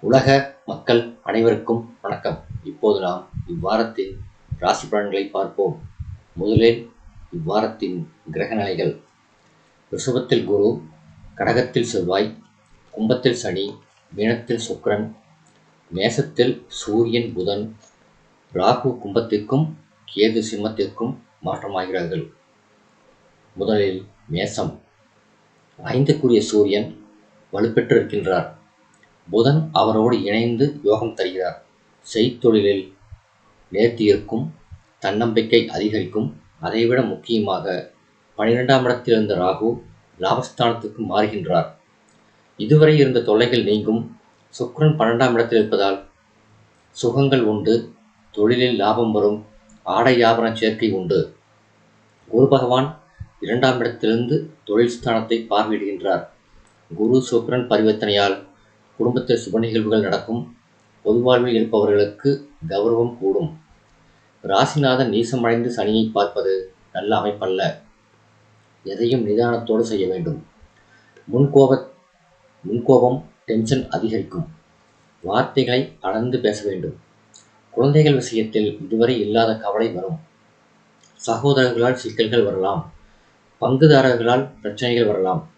உலக மக்கள் அனைவருக்கும் வணக்கம். இப்போது நாம் இவ்வாரத்தின் ராசி பலன்களை பார்ப்போம். முதலில் இவ்வாரத்தின் கிரக நிலைகள் ரிஷபத்தில் குரு கடகத்தில் செவ்வாய் கும்பத்தில் சனி மீனத்தில் சுக்கரன் மேசத்தில் சூரியன் புதன் ராகு கும்பத்திற்கும் கேது சிம்மத்திற்கும் மாற்றமாகிறார்கள். முதலில் மேசம். ஐந்துக்குரிய சூரியன் வலுப்பெற்றிருக்கின்றார். புதன் அவரோடு இணைந்து யோகம் தருகிறார். செய்தொழிலில் நேர்த்தியிருக்கும் தன்னம்பிக்கை அதிகரிக்கும் அதைவிட முக்கியமாக பனிரெண்டாம் இடத்திலிருந்த ராகு லாபஸ்தானத்துக்கு மாறுகின்றார். இதுவரை இருந்த தொல்லைகள் நீங்கும். சுக்ரன் பன்னெண்டாம் இடத்தில் இருப்பதால் சுகங்கள் உண்டு. தொழிலில் லாபம் வரும். ஆடை ஆபரண சேர்க்கை உண்டு. குரு பகவான் இரண்டாம் இடத்திலிருந்து தொழில் ஸ்தானத்தை பார்வையிடுகின்றார். குரு சுக்ரன் பரிவர்த்தனையால் குடும்பத்தில் சுப நிகழ்வுகள் நடக்கும். பொதுவாழ்வில் இருப்பவர்களுக்கு கௌரவம் கூடும். ராசிநாதன் நீசமடைந்து சனியை பார்ப்பது நல்ல அமைப்பல்ல. எதையும் நிதானத்தோடு செய்ய வேண்டும். முன்கோப முன்கோபம் டென்ஷன் அதிகரிக்கும். வார்த்தைகளை அளந்து பேச வேண்டும். குழந்தைகள் விஷயத்தில் இதுவரை இல்லாத கவலை வரும். சகோதரர்களால் சிக்கல்கள் வரலாம். பங்குதாரர்களால் பிரச்சனைகள் வரலாம்.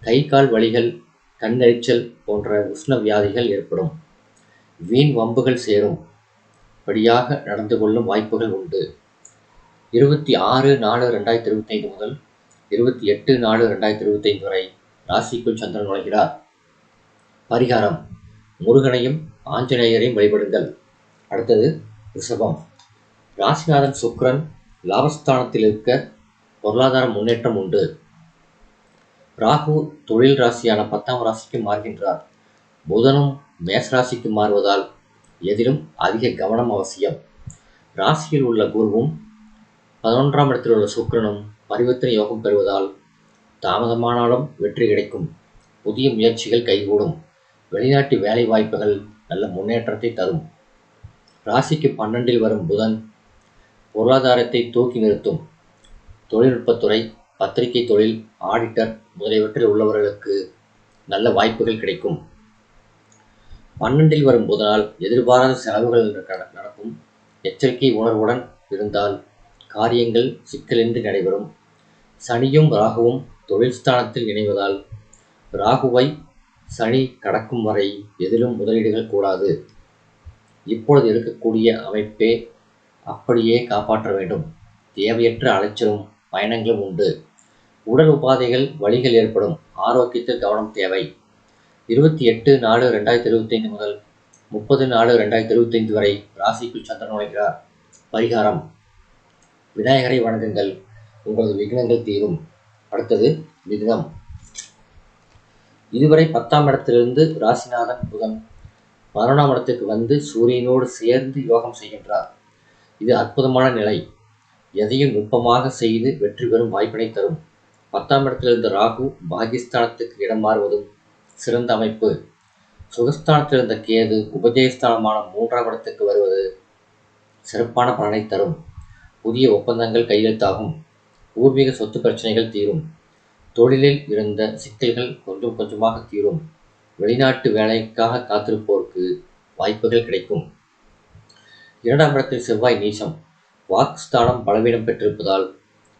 கை கால் வலிகள் கண்ணெரிச்சல் போன்ற உஷ்ண வியாதிகள் ஏற்படும். வீண் வம்புகள் சேரும். படியாக நடந்து கொள்ளும் வாய்ப்புகள் உண்டு. இருபத்தி ஆறு நாலு ரெண்டாயிரத்தி இருபத்தைந்து முதல் இருபத்தி எட்டு நாலு ரெண்டாயிரத்தி இருபத்தைந்து வரை ராசிக்குள் சந்திரன் நுழைகிறார். பரிகாரம். முருகனையும் ஆஞ்சநேயரையும் வழிபடுங்கள். அடுத்தது ரிஷபம். ராசிநாதன் சுக்கிரன் லாபஸ்தானத்தில் இருக்க பொருளாதார முன்னேற்றம் உண்டு. ராகு தொழில் ராசியான பத்தாம் ராசிக்கு மாறுகின்றார். புதனும் மேஷ ராசிக்கு மாறுவதால் எதிலும் அதிக கவனம் அவசியம். ராசியில் உள்ள குருவும் பதினொன்றாம் இடத்தில் உள்ள சுக்கிரனும் பரிவர்த்தனை யோகம் பெறுவதால் தாமதமானாலும் வெற்றி கிடைக்கும். புதிய முயற்சிகள் கைகூடும். வெளிநாட்டு வேலை வாய்ப்புகள் நல்ல முன்னேற்றத்தை தரும். ராசிக்கு பன்னெண்டில் வரும் புதன் பொருளாதாரத்தை தூக்கி நிறுத்தும். தொழில்நுட்பத்துறை பத்திரிகை தொழில் ஆடிட்டர் முதலியவற்றில் உள்ளவர்களுக்கு நல்ல வாய்ப்புகள் கிடைக்கும். பன்னெண்டில் வரும் புதனால் எதிர்பாராத செலவுகள் நட- நடக்கும். எச்சரிக்கை உணர்வுடன் இருந்தால் காரியங்கள் சிக்கலின்றி நடைபெறும். சனியும் ராகுவும் தொழில் ஸ்தானத்தில் இணைவதால் ராகுவை சனி கடக்கும் வரை எதிலும் முதலீடுகள் கூடாது. இப்பொழுது இருக்கக்கூடிய அமைப்பே அப்படியே காப்பாற்ற வேண்டும். தேவையற்ற அலைச்சலும் பயணங்களும் உண்டு. உடல் உபாதைகள் வழிகள் ஏற்படும். ஆரோக்கியத்தில் கவனம் தேவை. இருபத்தி எட்டு நாலு ரெண்டாயிரத்தி இருபத்தைந்து முதல் முப்பது நாலு ரெண்டாயிரத்தி இருபத்தைந்து வரை ராசிக்குள் சந்திரன் நுழைகிறார். பரிகாரம். விநாயகரை வணங்குங்கள். உங்களது விக்னங்கள் தீரும். அடுத்தது விக்னம் இதுவரை பத்தாம் இடத்திலிருந்து ராசிநாதன் புதன் பதினொன்றாம் இடத்துக்கு வந்து சூரியனோடு சேர்ந்து யோகம் செய்கின்றார். இது அற்புதமான நிலை. எதையும் நுட்பமாக செய்து வெற்றி பெறும் வாய்ப்பினை தரும். பத்தாம் இடத்தில் இருந்த ராகு பாகிஸ்தானத்துக்கு இடம் மாறுவதும் சிறந்த அமைப்பு. சுகஸ்தானத்தில் இருந்த கேது உபஜயஸ்தானமான மூன்றாம் இடத்துக்கு வருவது சிறப்பான பலனை தரும். புதிய ஒப்பந்தங்கள் கையெழுத்தாகும். பூர்வீக சொத்து பிரச்சனைகள் தீரும். தொழிலில் இருந்த சிக்கல்கள் கொஞ்சம் கொஞ்சமாக தீரும். வெளிநாட்டு வேலைக்காக காத்திருப்போருக்கு வாய்ப்புகள் கிடைக்கும். இரண்டாம் இடத்தில் செவ்வாய் நீசம் வாக்குஸ்தானம் பலவீனம் பெற்றிருப்பதால்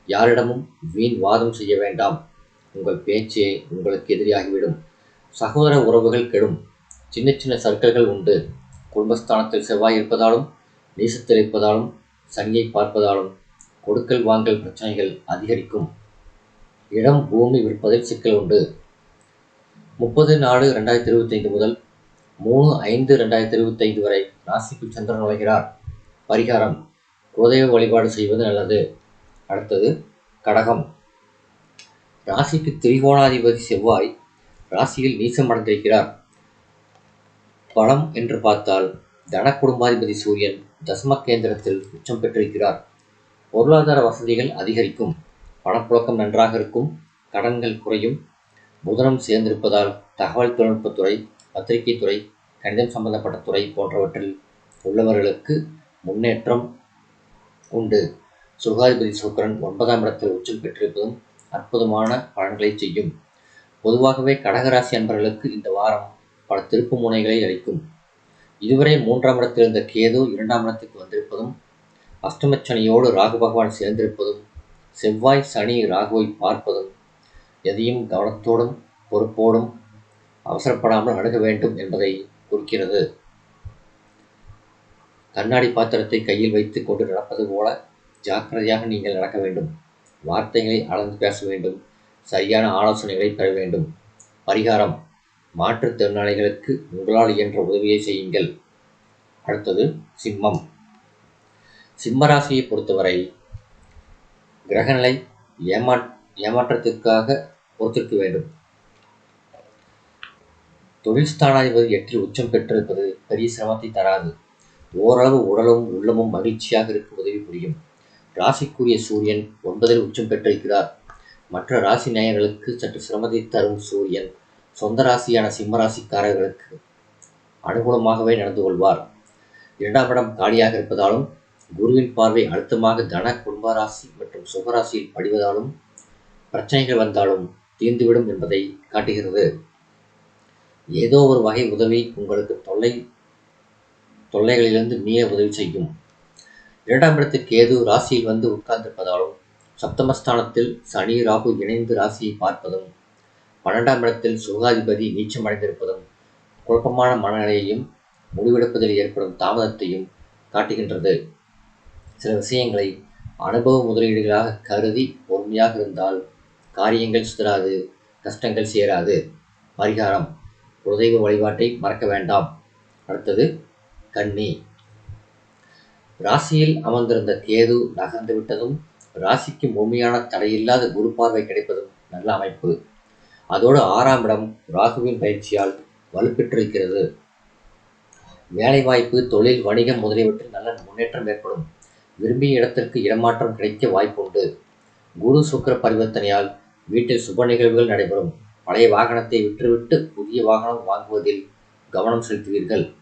யாரிடமும் வீண் வாதம் செய்ய வேண்டாம். உங்கள் பேச்சே உங்களுக்கு எதிரியாகிவிடும். சகோதர உறவுகள் கெடும். சின்ன சின்ன சர்க்கிள்கள் உண்டு. குடும்பஸ்தானத்தில் செவ்வாய் இருப்பதாலும் நீசத்தில் இருப்பதாலும் சனியை பார்ப்பதாலும் கொடுக்கல் வாங்கல் பிரச்சனைகள் அதிகரிக்கும். இடம் பூமி விற்பதில் சிக்கல் உண்டு. முப்பது நாலு ரெண்டாயிரத்தி இருபத்தைந்து முதல் மூணு ஐந்து ரெண்டாயிரத்தி இருபத்தைந்து வரை ராசிக்கு சந்திரன் நுழைகிறார். பரிகாரம். குலதெய்வ வழிபாடு செய்வது நல்லது. அடுத்தது கடகம். ராசிக்கு திரிகோணாதிபதி செவ்வாய் ராசியில் நீசம் அடைந்திருக்கிறார். பணம் என்று பார்த்தால் தன குடும்பாதிபதி சூரியன் தசம கேந்திரத்தில் உச்சம் பெற்றிருக்கிறார். பொருளாதார வசதிகள் அதிகரிக்கும். பணப்புழக்கம் நன்றாக இருக்கும். கடன்கள் குறையும். புதனம் சேர்ந்திருப்பதால் தகவல் தொழில்நுட்பத்துறை பத்திரிகை துறை கணிதம் சம்பந்தப்பட்ட துறை போன்றவற்றில் உள்ளவர்களுக்கு முன்னேற்றம் உண்டு. சுகாதிபதி சுக்கரன் ஒன்பதாம் இடத்தில் உச்சம் பெற்றிருப்பதும் அற்புதமான பலன்களை செய்யும். பொதுவாகவே கடகராசி அன்பர்களுக்கு இந்த வாரம் பல திருப்பு முனைகளை அளிக்கும். இதுவரை மூன்றாம் இடத்தில் இருந்த கேது இரண்டாம் இடத்துக்கு வந்திருப்பதும் அஷ்டமச்சனியோடு ராகு பகவான் சேர்ந்திருப்பதும் செவ்வாய் சனி ராகுவை பார்ப்பதும் எதையும் கவனத்தோடும் பொறுப்போடும் அவசரப்படாமல் அணுக வேண்டும் என்பதை குறிக்கிறது. கண்ணாடி பாத்திரத்தை கையில் வைத்துக் கொண்டு நடப்பது போல ஜாக்கிரதையாக நீங்கள் நடக்க வேண்டும். வார்த்தைகளை அளந்து பேச வேண்டும். சரியான ஆலோசனைகளை பெற வேண்டும். பரிகாரம். மாற்றுத்திறனாளிகளுக்கு உங்களால் இயன்ற உதவியை செய்யுங்கள். அடுத்தது சிம்மம். சிம்மராசியை பொறுத்தவரை கிரகநிலை ஏமா ஏமாற்றத்திற்காக பொறுத்திருக்க வேண்டும். தொழில் ஸ்தானாதிபதி எட்டில் உச்சம் பெற்றிருப்பது பெரிய சிரமத்தை தராது. ஓரளவு உடலும் உள்ளமும் மகிழ்ச்சியாக இருக்க உதவி புரியும். ராசிக்குரிய சூரியன் ஒன்பதில் உச்சம் பெற்றிருக்கிறார். மற்ற ராசி நேயர்களுக்கு சற்று சிரமத்தை தரும் சூரியன் சொந்த ராசியான சிம்மராசிக்காரர்களுக்கு அனுகூலமாகவே நடந்து கொள்வார். இரண்டாம் இடம் காலியாக இருப்பதாலும் குருவின் பார்வை அழுத்தமாக தன குடும்ப ராசி மற்றும் சுகராசியில் படிவதாலும் பிரச்சனைகள் வந்தாலும் தீர்ந்துவிடும் என்பதை காட்டுகிறது. ஏதோ ஒரு வகை உதவி உங்களுக்கு தொல்லை தொல்லைகளிலிருந்து மீள உதவி செய்யும். இரண்டாம் இடத்தில் கேது ராசியில் வந்து உட்கார்ந்திருப்பதாலும் சப்தமஸ்தானத்தில் சனி ராகு இணைந்து ராசியை பார்ப்பதும் பன்னெண்டாம் இடத்தில் சுகாதிபதி நீச்சமடைந்திருப்பதும் குழப்பமான மனநிலையையும் முடிவெடுப்பதில் ஏற்படும் தாமதத்தையும் காட்டுகின்றது. சில விஷயங்களை அனுபவ முதலீடுகளாக கருதி பொறுமையாக இருந்தால் காரியங்கள் சிதறாது கஷ்டங்கள் சேராது. பரிகாரம். குலதெய்வ வழிபாட்டை மறக்க வேண்டாம். அடுத்தது கன்னி. ராசியில் அமர்ந்திருந்த கேது நகர்ந்து விட்டதும் ராசிக்கு முழுமையான தடையில்லாத குரு பார்வை கிடைப்பதும் நல்ல அமைப்பு. அதோடு ஆறாம் இடம் ராகுவின் பயிற்சியால் வலுப்பெற்றிருக்கிறது. வேலைவாய்ப்பு தொழில் வணிகம் முதலியவற்றில் நல்ல முன்னேற்றம் ஏற்படும். விரும்பிய இடத்திற்கு இடமாற்றம் கிடைக்க வாய்ப்புண்டு. குரு சுக்கர பரிவர்த்தனையால் வீட்டில் சுப நிகழ்வுகள் நடைபெறும். பழைய வாகனத்தை விற்றுவிட்டு புதிய வாகனம் வாங்குவதில் கவனம் செலுத்துவீர்கள்.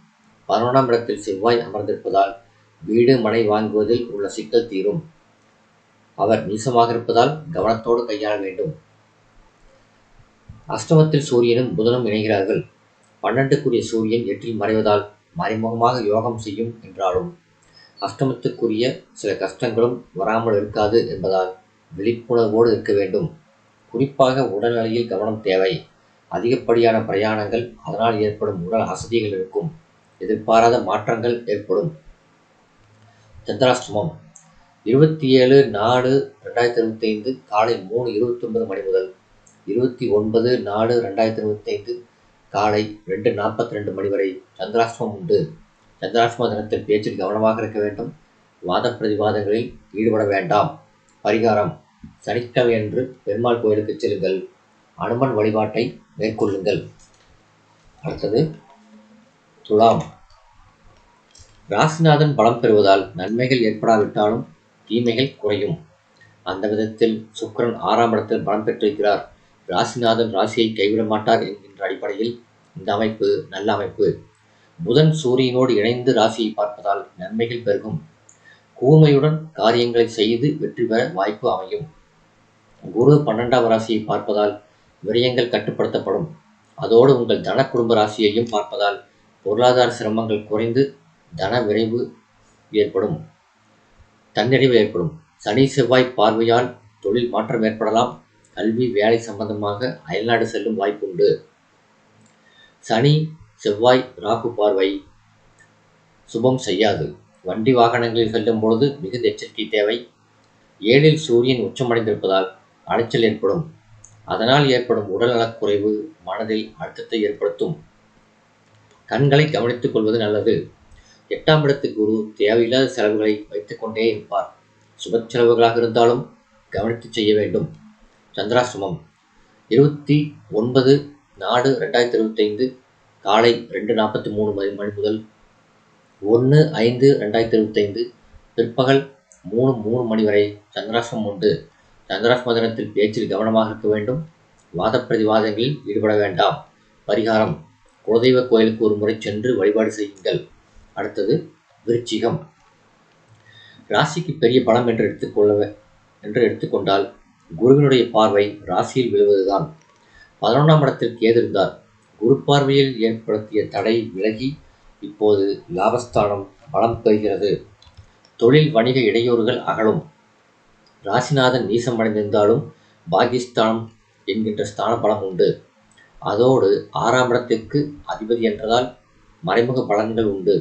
பதினொன்றாம் இடத்தில் செவ்வாய் அமர்ந்திருப்பதால் வீடு மனை வாங்குவதில் உள்ள சிக்கல் தீரும். அவர் நீசமாக இருப்பதால் கவனத்தோடு கையாள வேண்டும். அஷ்டமத்தில் சூரியனும் புதனும் இணைகிறார்கள். பன்னெண்டுக்குரிய சூரியன் எட்டில் மறைவதால் மறைமுகமாக யோகம் செய்யும் என்றாலும் அஷ்டமத்துக்குரிய சில கஷ்டங்களும் வராமல் இருக்காது என்பதால் விழிப்புணர்வோடு இருக்க வேண்டும். குறிப்பாக உடல்நிலையில் கவனம் தேவை. அதிகப்படியான பிரயாணங்கள் அதனால் ஏற்படும் உடல் அசதிகள் இருக்கும். எதிர்பாராத மாற்றங்கள் ஏற்படும். சந்திராஷ்டமம். இருபத்தி ஏழு நாலு ரெண்டாயிரத்தி இருபத்தி ஐந்து காலை மூணு இருபத்தி ஒன்பது மணி முதல். இருபத்தி ஒன்பது நாலு ரெண்டாயிரத்தி இருபத்தி ஐந்து காலை ரெண்டு நாற்பத்தி ரெண்டு மணி வரை சந்திராஷ்டமம் உண்டு. சந்திராஷ்டம தினத்தில் பேச்சில் கவனமாக இருக்க வேண்டும். வாத பிரதிவாதங்களில் ஈடுபட வேண்டாம். பரிகாரம். சனிக்கிழமை அன்று பெருமாள் கோயிலுக்கு செல்லுங்கள். அனுமன் வழிபாட்டை மேற்கொள்ளுங்கள். அடுத்தது துலாம். ராசிநாதன் பலம் பெறுவதால் நன்மைகள் ஏற்படாவிட்டாலும் தீமைகள் குறையும். அந்த விதத்தில் சுக்கிரன் ஆறாம் இடத்தில் பலம் பெற்றிருக்கிறார். ராசிநாதன் ராசியை கைவிட மாட்டார் என்கின்ற அடிப்படையில் இந்த அமைப்பு நல்ல அமைப்பு. புதன் சூரியனோடு இணைந்து ராசியை பார்ப்பதால் நன்மைகள் பெருகும். கூர்மையுடன் காரியங்களை செய்து வெற்றி பெற வாய்ப்பு அமையும். குரு பன்னெண்டாம் ராசியை பார்ப்பதால் விரயங்கள் கட்டுப்படுத்தப்படும். அதோடு உங்கள் தன குடும்ப ராசியையும் பார்ப்பதால் பொருளாதார சிரமங்கள் குறைந்து தன விரைவு ஏற்படும். தன்னிறைவு ஏற்படும். சனி செவ்வாய் பார்வையால் தொழில் மாற்றம் ஏற்படலாம். கல்வி வேலை சம்பந்தமாக அயல்நாடு செல்லும் வாய்ப்புண்டு. சனி செவ்வாய் ராகு பார்வை சுபம் செய்யாது. வண்டி வாகனங்களில் செல்லும் பொழுது மிகுந்த எச்சரிக்கை தேவை. ஏழில் சூரியன் உச்சமடைந்திருப்பதால் அலைச்சல் ஏற்படும். அதனால் ஏற்படும் உடல்நலக்குறைவு மனதில் அழுத்தத்தை ஏற்படுத்தும். கண்களை கவனித்துக் கொள்வது நல்லது. எட்டாம் இடத்து குரு தேவையில்லாத செலவுகளை வைத்துக்கொண்டே இருப்பார். சுப செலவுகளாக இருந்தாலும் கவனித்து செய்ய வேண்டும். சந்திராசிரமம் இருபத்தி ஒன்பது நாடு ரெண்டாயிரத்தி இருபத்தைந்து காலை ரெண்டு நாற்பத்தி மூணு மணி மணி முதல் ஒன்று ஐந்து ரெண்டாயிரத்தி இருபத்தைந்து பிற்பகல் மூணு மூணு மணி வரை சந்திராசிரமம் உண்டு. சந்திராசிரம தினத்தில் பேச்சில் கவனமாக இருக்க வேண்டும். வாத பிரதிவாதங்களில் ஈடுபட வேண்டாம். பரிகாரம். குலதெய்வ கோயிலுக்கு ஒரு முறை சென்று வழிபாடு செய்யுங்கள். அடுத்தது விருச்சிகம். ராசிக்கு பெரிய பலம் என்று எடுத்துக்கொள்ள என்று எடுத்துக்கொண்டால் குருவினுடைய பார்வை ராசியில் விழுவதுதான். பதினொன்றாம் இடத்தில் கேதிருந்தார் குரு பார்வையில் ஏற்படுத்திய தடை விலகி இப்போது லாபஸ்தானம் பலம் பெறுகிறது. தொழில் வணிக இடையூறுகள் அகலும். ராசிநாதன் நீசம் அடைந்திருந்தாலும் பாகிஸ்தானம் என்கின்ற ஸ்தான பலம் உண்டு. அதோடு ஆறாம் இடத்திற்கு அதிபதி என்றதால் மறைமுக பலன்கள் உண்டு.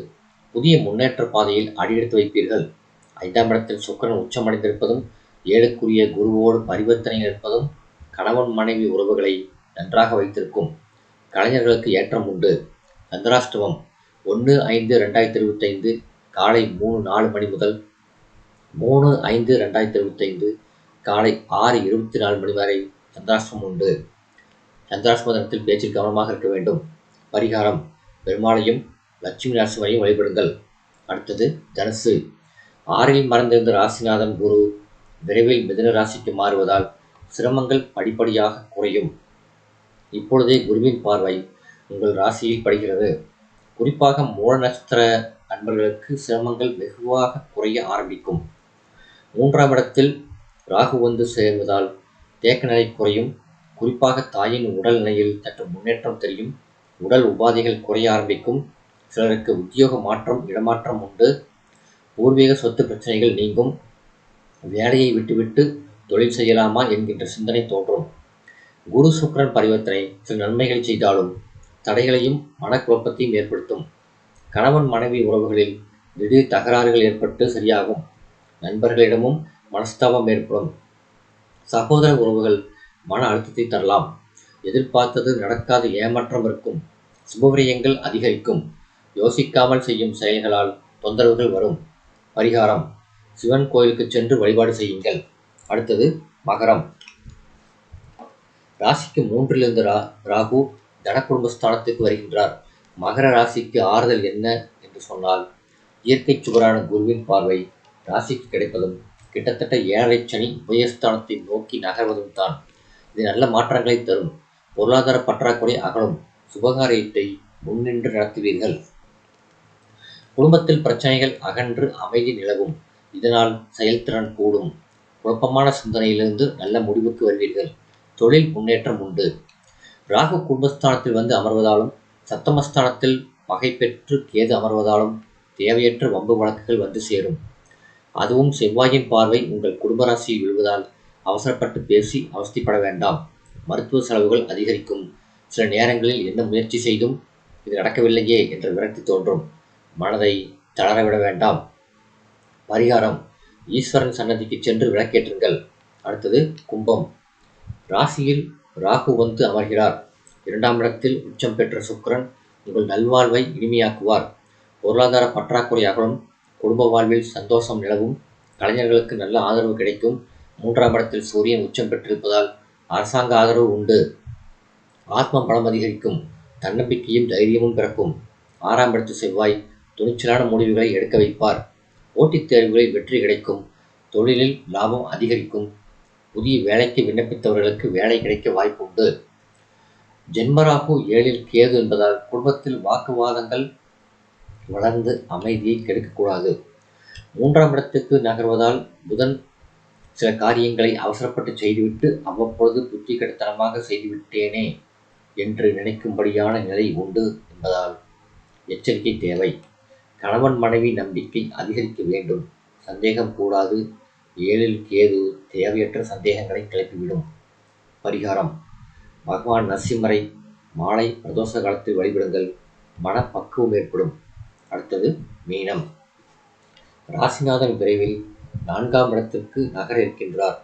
புதிய முன்னேற்ற பாதையில் அடியெடுத்து வைப்பீர்கள். ஐந்தாம் இடத்தில் சுக்கரன் உச்சமடைந்திருப்பதும் ஏழுக்குரிய குருவோடு பரிவர்த்தனையில் இருப்பதும் கணவன் மனைவி உறவுகளை நன்றாக வைத்திருக்கும் கலைஞர்களுக்கு ஏற்றம் உண்டு. சந்திராஷ்டமம் ஒன்று ஐந்து ரெண்டாயிரத்தி இருபத்தைந்து காலை மூணு நாலு மணி முதல் மூணு ஐந்து ரெண்டாயிரத்தி இருபத்தைந்து காலை ஆறு இருபத்தி நாலு மணி வரை சந்திராஷ்டமம் உண்டு. சந்திராஷ்டம தினத்தில் பேச்சில் கவனமாக இருக்க வேண்டும். பரிகாரம் பெருமாளையும் லட்சுமி நரசிம்மரையும் வழிபடுங்கள். அடுத்தது தனுசு. ஆறில் மறந்திருந்த ராசிநாதன் குரு விரைவில் மிதன ராசிக்கு மாறுவதால் சிரமங்கள் படிப்படியாக குறையும். இப்பொழுதே குருவின் பார்வை உங்கள் ராசியில் படுகிறது. குறிப்பாக மூல நட்சத்திர அன்பர்களுக்கு சிரமங்கள் வெகுவாக குறைய ஆரம்பிக்கும். மூன்றாம் இடத்தில் ராகு வந்து சேர்வதால் தேக்க நிலை குறையும். குறிப்பாக தாயின் உடல் நிலையில் சற்று முன்னேற்றம் தெரியும். உடல் உபாதைகள் குறைய ஆரம்பிக்கும். சிலருக்கு உத்தியோக மாற்றம் இடமாற்றம் உண்டு. பூர்வீக சொத்து பிரச்சனைகள் நீங்கும். வேலையை விட்டுவிட்டு தொழில் செய்யலாமா என்கின்ற சிந்தனை தோன்றும். குரு சுக்கரன் பரிவர்த்தனை சில நன்மைகள் செய்தாலும் தடைகளையும் மனக்குழப்பத்தையும் ஏற்படுத்தும். கணவன் மனைவி உறவுகளில் திடீர் தகராறுகள் ஏற்பட்டு சரியாகும். நண்பர்களிடமும் மனஸ்தாபம் ஏற்படும். சகோதர உறவுகள் மன அழுத்தத்தை தரலாம். எதிர்பார்த்தது நடக்காத ஏமாற்றம் இருக்கும். சுபவிரயங்கள் அதிகரிக்கும். யோசிக்காமல் செய்யும் செயல்களால் தொந்தரவுகள் வரும். பரிகாரம். சிவன் கோயிலுக்கு சென்று வழிபாடு செய்யுங்கள். அடுத்தது மகரம். ராசிக்கு மூன்றிலிருந்து ரா ராகு தனக்குடும்பஸ்தானத்துக்கு வருகின்றார். மகர ராசிக்கு ஆறுதல் என்ன என்று சொன்னால் இயற்கை சுவரான குருவின் பார்வை ராசிக்கு கிடைப்பதும் கிட்டத்தட்ட ஏழரை சனி உபயஸ்தானத்தை நோக்கி நகர்வதும் தான். இது நல்ல மாற்றங்களை தரும். பொருளாதார பற்றாக்குறை அகலும். சுபகாரியத்தை முன்னின்று நடத்துவீர்கள். குடும்பத்தில் பிரச்சனைகள் அகன்று அமைதி நிலவும். இதனால் செயல்திறன் கூடும். குழப்பமான சிந்தனையிலிருந்து நல்ல முடிவுக்கு வருவீர்கள். தொழில் முன்னேற்றம் உண்டு. ராகு குடும்பஸ்தானத்தில் வந்து அமர்வதாலும் சத்தமஸ்தானத்தில் பகை பெற்று கேது அமர்வதாலும் தேவையற்ற வம்பு வழக்குகள் வந்து சேரும். அதுவும் செவ்வாயின் பார்வை உங்கள் குடும்ப ராசியில் விழுவதால் அவசரப்பட்டு பேசி அவஸ்திப்பட வேண்டாம். மருத்துவ செலவுகள் அதிகரிக்கும். சில நேரங்களில் என்ன முயற்சி செய்தும் இது நடக்கவில்லையே என்ற விரக்தி தோன்றும். மனதை தளரவிட வேண்டாம். பரிகாரம். ஈஸ்வரன் சன்னதிக்கு சென்று விளக்கேற்றுங்கள். அடுத்தது கும்பம். ராசியில் ராகு வந்து அமர்கிறார். இரண்டாம் இடத்தில் உச்சம் பெற்ற சுக்கிரன் உங்கள் நல்வாழ்வை இனிமையாக்குவார். பொருளாதார பற்றாக்குறை அகலும் குடும்ப வாழ்வில் சந்தோஷம் நிலவும் கலைஞர்களுக்கு நல்ல ஆதரவு கிடைக்கும். மூன்றாம் இடத்தில் சூரியன் உச்சம் பெற்றிருப்பதால் அரசாங்க ஆதரவு உண்டு. ஆத்ம பலம் அதிகரிக்கும். தன்னம்பிக்கையும் தைரியமும் பிறக்கும். ஆறாம் இடத்து செவ்வாய் துணிச்சலான முடிவுகளை எடுக்க வைப்பார். போட்டித் தேர்வுகளில் வெற்றி கிடைக்கும். தொழிலில் லாபம் அதிகரிக்கும். புதிய வேலைக்கு விண்ணப்பித்தவர்களுக்கு வேலை கிடைக்க வாய்ப்புண்டு. ஜென்மராகு ஏழில் கேது என்பதால் குடும்பத்தில் வாக்குவாதங்கள் வளர்ந்து அமைதியை கெடுக்கக்கூடாது. மூன்றாம் இடத்துக்கு நகர்வதால் புதன் சில காரியங்களை அவசரப்பட்டு செய்துவிட்டு அவ்வப்பொழுது புத்தி கெடுத்தனமாக செய்துவிட்டேனே என்று நினைக்கும்படியான நிலை உண்டு என்பதால் எச்சரிக்கை தேவை. கணவன் மனைவி நம்பிக்கை அதிகரிக்க வேண்டும். சந்தேகம் கூடாது. ஏழில் கேது தேவையற்ற சந்தேகங்களை கிளப்பிவிடும். பரிகாரம். பகவான் நரசிம்மரை மாலை பிரதோஷ காலத்தில் வழிபடுங்கள். மனப்பக்குவம் ஏற்படும். அடுத்தது மீனம். ராசிநாதன் விரைவில் நான்காம் இடத்திற்கு நகர இருக்கின்றார்.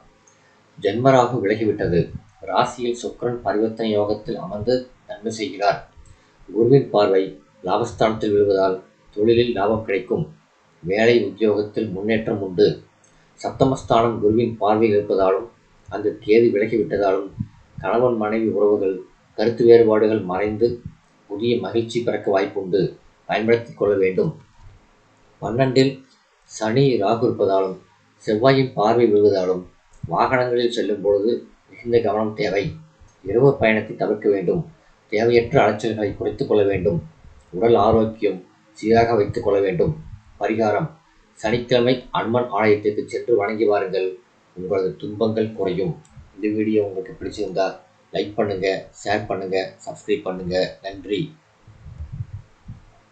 ஜென்மராகு விலகிவிட்டது. ராசியில் சுக்கரன் பரிவர்த்தனை யோகத்தில் அமர்ந்து நன்மை செய்கிறார். குருவின் பார்வை லாபஸ்தானத்தில் விழுவதால் தொழிலில் லாபம் கிடைக்கும். வேலை உத்தியோகத்தில் முன்னேற்றம் உண்டு. சப்தமஸ்தானம் குருவின் பார்வையில் இருப்பதாலும் அந்த கேது விலகிவிட்டதாலும் கணவன் மனைவி உறவுகள் கருத்து வேறுபாடுகள் மறைந்து புதிய மகிழ்ச்சி பிறக்க வாய்ப்புண்டு. பயன்படுத்தி கொள்ள வேண்டும். பன்னெண்டில் சனி ராகு இருப்பதாலும் செவ்வாயின் பார்வை விழுவதாலும் வாகனங்களில் செல்லும் பொழுது மிகுந்த கவனம் தேவை. இரவு பயணத்தை தவிர்க்க வேண்டும். தேவையற்ற அலைச்சல்களை குறைத்துக் கொள்ள வேண்டும். உடல் ஆரோக்கியம் சீராக வைத்துக் கொள்ள வேண்டும். பரிகாரம். சனிக்கிழமை அனுமன் ஆலயத்திற்கு சென்று வணங்கி வாருங்கள். உங்களது துன்பங்கள் குறையும். இந்த வீடியோ உங்களுக்கு பிடிச்சிருந்தால் லைக் பண்ணுங்கள் ஷேர் பண்ணுங்கள் சப்ஸ்கிரைப் பண்ணுங்கள் நன்றி.